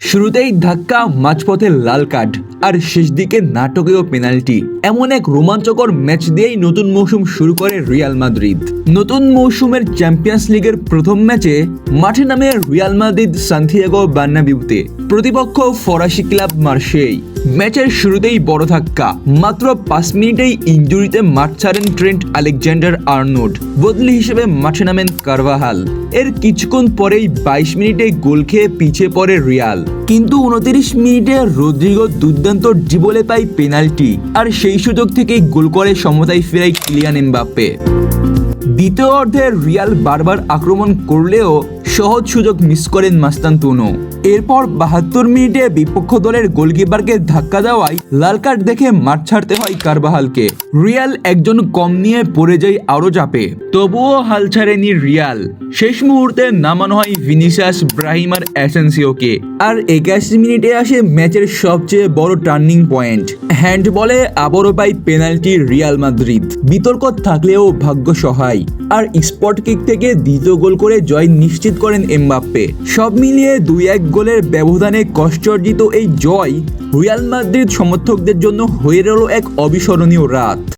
শুরুতেই ধাক্কা মাঝপথে লাল কার্ড। আর শেষ দিকে নাটকীয় পেনাল্টি। এমন এক রোমাঞ্চকর ম্যাচ দিয়েই নতুন মৌসুম শুরু করে রিয়াল মাদ্রিদ। নতুন মৌসুমের চ্যাম্পিয়ন্স লিগের প্রথম ম্যাচে মাঠে নামে রিয়াল মাদ্রিদ সান্থিয়াগো বার্নাবিউতে। প্রতিপক্ষ ফরাসি ক্লাব মার্সেই ম্যাচের শুরুতেই বড় ধাক্কা, মাত্র পাঁচ মিনিটেই ইঞ্জুরিতে মাঠ ছাড়েন ট্রেন্ট আলেকজান্ডার আর্নোড বদলি হিসেবে মাঠে নামেন কারভাহাল। এর কিছুক্ষণ পরেই বাইশ মিনিটে গোল খেয়ে পিছিয়ে পড়ে রিয়াল। কিন্তু উনত্রিশ মিনিটে রদ্রিগো দুর্দান্ত ডিবলে পাই পেনাল্টি, আর সেই সুযোগ থেকেই গোল করে সমতায় ফেরায় কিলিয়ান এমবাপ্পে। দ্বিতীয় অর্ধে রিয়াল বারবার আক্রমণ করলেও সহজ সুযোগ মিস করেন মাস্তান্তুনো। এরপর বাহাত্তর মিনিটে বিপক্ষ দলের গোলকিপারকে ধাক্কা দেওয়ায় লাল কার্ড দেখে মাঠ ছাড়তে হয় কারবাহালকে। রিয়াল একজন কম নিয়ে পড়ে যায় আরও চাপে। তবুও হাল ছাড়েনি রিয়াল। শেষ মুহূর্তে নামানো হয় ভিনিসিয়াস ব্রাহিম আর অ্যাসেন্সিওকে। আর একাশি মিনিটে আসে ম্যাচের সবচেয়ে বড় টার্নিং পয়েন্ট। হ্যান্ড বলে আবারও পাই পেনাল্টি রিয়াল মাদ্রিদ। বিতর্ক থাকলেও ভাগ্য সহায়। আর স্পট কিক থেকে দ্বিতীয় গোল করে জয় নিশ্চিত করেন এমবাপ্পে। সব মিলিয়ে দুই এক গোলের ব্যবধানে কষ্টার্জিত এই জয় রিয়াল মাদ্রিদ সমর্থকদের জন্য হয়ে রইল এক অবিস্মরণীয় রাত।